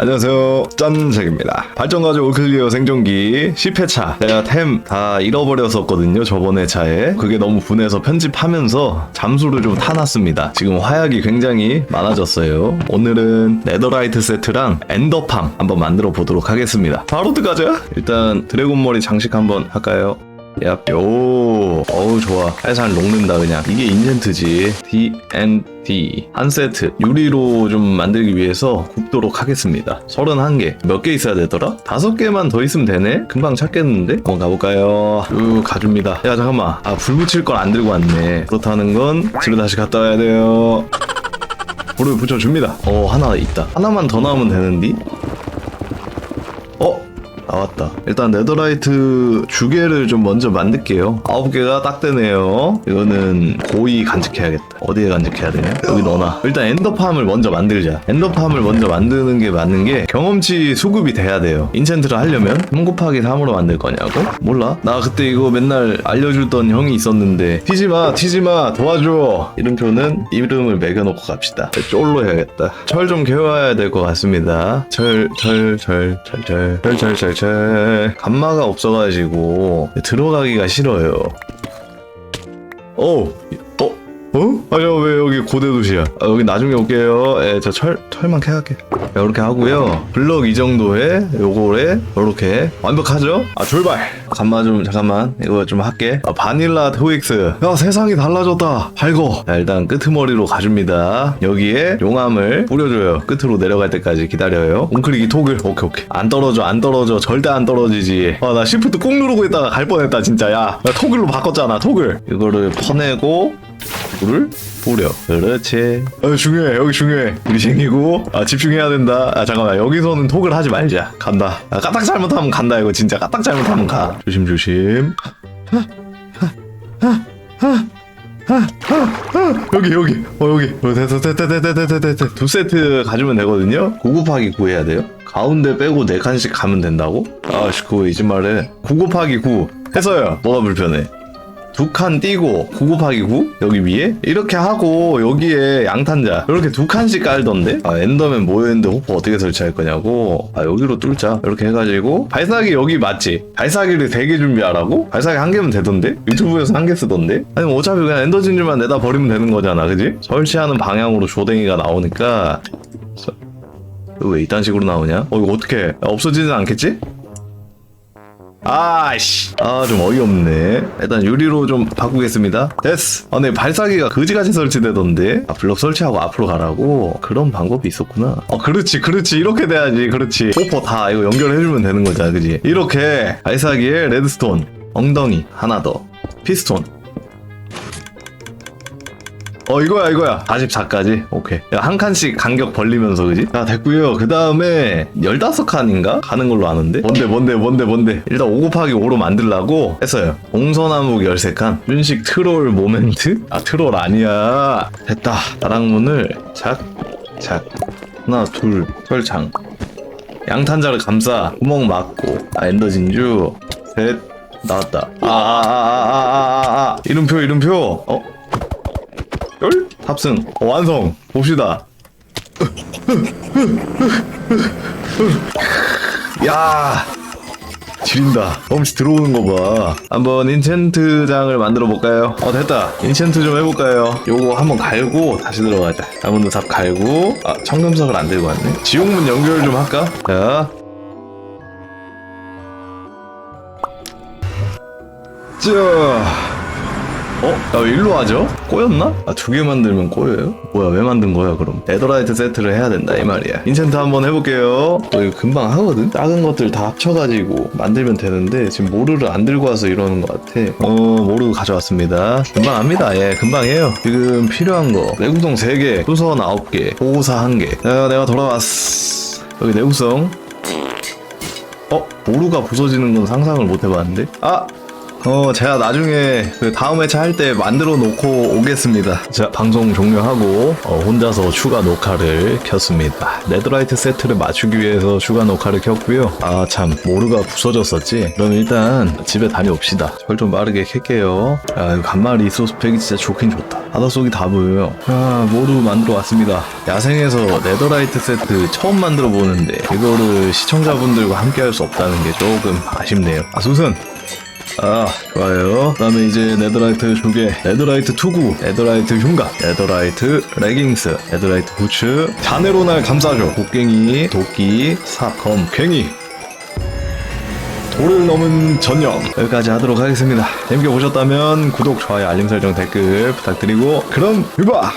안녕하세요. 짠색입니다. 발전 가지고 클리어 생존기 10회차. 제가 템 다 잃어버렸었거든요 저번에 차에. 그게 너무 분해서 편집하면서 잠수를 좀 타놨습니다. 지금 화약이 굉장히 많아졌어요. 오늘은 네더라이트 세트랑 엔더팜 한번 만들어 보도록 하겠습니다. 바로 들어가자 일단 드래곤머리 장식 한번 할까요? 얍, 요, 어우, 좋아. 해산 녹는다, 그냥. 이게 인젠트지. D&D. 한 세트. 유리로 좀 만들기 위해서 굽도록 하겠습니다. 31개. 몇 개 있어야 되더라? 다섯 개만 더 있으면 되네? 금방 찾겠는데? 한번 가볼까요? 쭉 가줍니다. 야, 잠깐만. 아, 불 붙일 걸 안 들고 왔네. 그렇다는 건 집에 다시 갔다 와야 돼요. 불을 붙여줍니다. 어, 하나 있다. 하나만 더 나오면 되는데? 어? 나왔다. 일단 네더라이트 주개를 좀 먼저 만들게요. 아홉 개가 딱 되네요. 이거는 고이 간직해야겠다. 어디에 간직해야 되냐? 여기 넣어놔. 일단 엔더팜을 먼저 만들자. 엔더팜을 먼저 만드는 게 맞는 게 경험치 수급이 돼야 돼요. 인챈트를 하려면 3 곱하기 3으로 만들 거냐고? 몰라. 나 그때 이거 맨날 알려주던 형이 있었는데 튀지마 튀지마 도와줘. 이름표는 이름을 매겨놓고 갑시다. 쫄로 해야겠다. 철 좀 개워야 될 것 같습니다. 철, 철, 철, 철, 철, 철, 철, 철, 철. 감마가 없어가지고 들어가기가 싫어요. 오, 어? 어? 아니요 왜 여기 고대 도시야? 아, 여기 나중에 올게요. 예, 저 철 철만 캐갈게. 이렇게 하고요. 블럭 이 정도에 요거에 이렇게 완벽하죠? 아 출발. 잠만 좀 잠깐만 이거 좀 할게. 아, 바닐라 트윅스. 야 세상이 달라졌다. 밝어. 자, 일단 끄트머리로 가줍니다. 여기에 용암을 뿌려줘요. 끝으로 내려갈 때까지 기다려요. 웅크리기 톡을. 오케이 오케이. 안 떨어져 안 떨어져 절대 안 떨어지지. 아나 시프트 꾹 누르고 있다가 갈 뻔했다 진짜. 야, 나 토글로 바꿨잖아 토글. 이거를 퍼내고 물을 뿌려. 그렇지. 어, 중요해. 여기 중요해. 우리 생기고 아, 집중해야 된다. 아, 잠깐만. 여기서는 톡을 하지 말자. 간다. 아, 까딱 잘못하면 간다. 이거 진짜 까딱 잘못하면 가. 조심 조심. 여기 여기 어 여기 어, 두 세트 가지면 되거든요 9 곱하기 9 해야 돼요 가운데 빼고 4칸씩 가면 된다고? 아씨 그거 이지 말해 9 곱하기 9 해서요 뭐가 불편해 두 칸 띄고 9 곱하기 9 여기 위에 이렇게 하고 여기에 양탄자. 이렇게 두 칸씩 깔던데? 아 엔더맨 모여있는데 호프 어떻게 설치할 거냐고. 아 여기로 뚫자. 이렇게 해가지고 발사기 여기 맞지? 발사기를 3개 준비하라고? 발사기 한 개면 되던데? 유튜브에서 한 개 쓰던데? 아니 뭐 어차피 그냥 엔더 진주만 내다 버리면 되는 거잖아 그지? 설치하는 방향으로 조댕이가 나오니까. 왜 이딴 식으로 나오냐? 어 이거 어떻게 없어지진 않겠지 아씨. 아 좀 어이없네. 일단 유리로 좀 바꾸겠습니다. 됐어. 아 근데 발사기가 그지같이 설치되던데. 아 블럭 설치하고 앞으로 가라고? 그런 방법이 있었구나. 어 그렇지 그렇지. 이렇게 돼야지. 그렇지. 포퍼 다 이거 연결해주면 되는 거잖아 그지? 이렇게 발사기에 레드스톤 엉덩이 하나 더 피스톤 어 이거야 이거야. 44까지? 오케이. 야, 한 칸씩 간격 벌리면서 그지? 자 됐고요. 그 다음에 15칸인가? 가는 걸로 아는데? 뭔데 뭔데 뭔데 뭔데? 일단 5 곱하기 5로 만들라고 했어요. 동서남북 13칸. 윤식 트롤 모멘트? 아 트롤 아니야. 됐다. 나랑문을 착착 하나 둘 설창. 양탄자를 감싸 구멍 막고. 아 엔더 진주. 셋 나왔다. 아아아아아아아. 이름표 이름표. 어 열? 탑승. 어, 완성. 봅시다. 야 지린다. 엄씨 들어오는 거 봐. 한번 인챈트장을 만들어 볼까요? 어 됐다. 인챈트 좀 해볼까요? 요거 한번 갈고 다시 들어가자 아무도 삽 갈고. 아 청금석을 안 들고 왔네. 지옥문 연결 좀 할까? 자. 자. 어? 야, 왜 일로 하죠? 꼬였나? 아, 두 개 만들면 꼬여요? 뭐야, 왜 만든 거야, 그럼? 에더라이트 세트를 해야 된다, 이 말이야. 인챈트 한번 해볼게요. 어, 이거 금방 하거든? 작은 것들 다 합쳐가지고 만들면 되는데, 지금 모르를 안 들고 와서 이러는 것 같아. 어, 모르 가져왔습니다. 금방 합니다, 예, 금방 해요. 지금 필요한 거. 내구성 3개, 수선 9개, 보호사 1개. 야, 내가 돌아왔어. 여기 내구성. 어? 모루가 부서지는 건 상상을 못 해봤는데? 아! 어, 제가 나중에 그 다음 회차 할 때 만들어 놓고 오겠습니다. 자, 방송 종료하고 어, 혼자서 추가 녹화를 켰습니다. 레드라이트 세트를 맞추기 위해서 추가 녹화를 켰고요. 아, 참, 모르가 부서졌었지? 그럼 일단 집에 다녀옵시다. 철좀 빠르게 켤게요. 야, 이거 간말이 있어서 팩이 진짜 좋긴 좋다. 바닷속이 다 보여요. 아, 모루 만들어 왔습니다. 야생에서 레더라이트 세트 처음 만들어 보는데 이거를 시청자분들과 함께 할 수 없다는 게 조금 아쉽네요. 아, 수선! 아 좋아요. 그 다음에 이제 네더라이트 조개 네더라이트 투구 네더라이트 흉가 네더라이트 레깅스 네더라이트 부츠. 자네로 날 감싸줘. 곡괭이 도끼 삽검 괭이. 돌을 넘은 전념 여기까지 하도록 하겠습니다. 재밌게 보셨다면 구독 좋아요 알림 설정 댓글 부탁드리고. 그럼 유바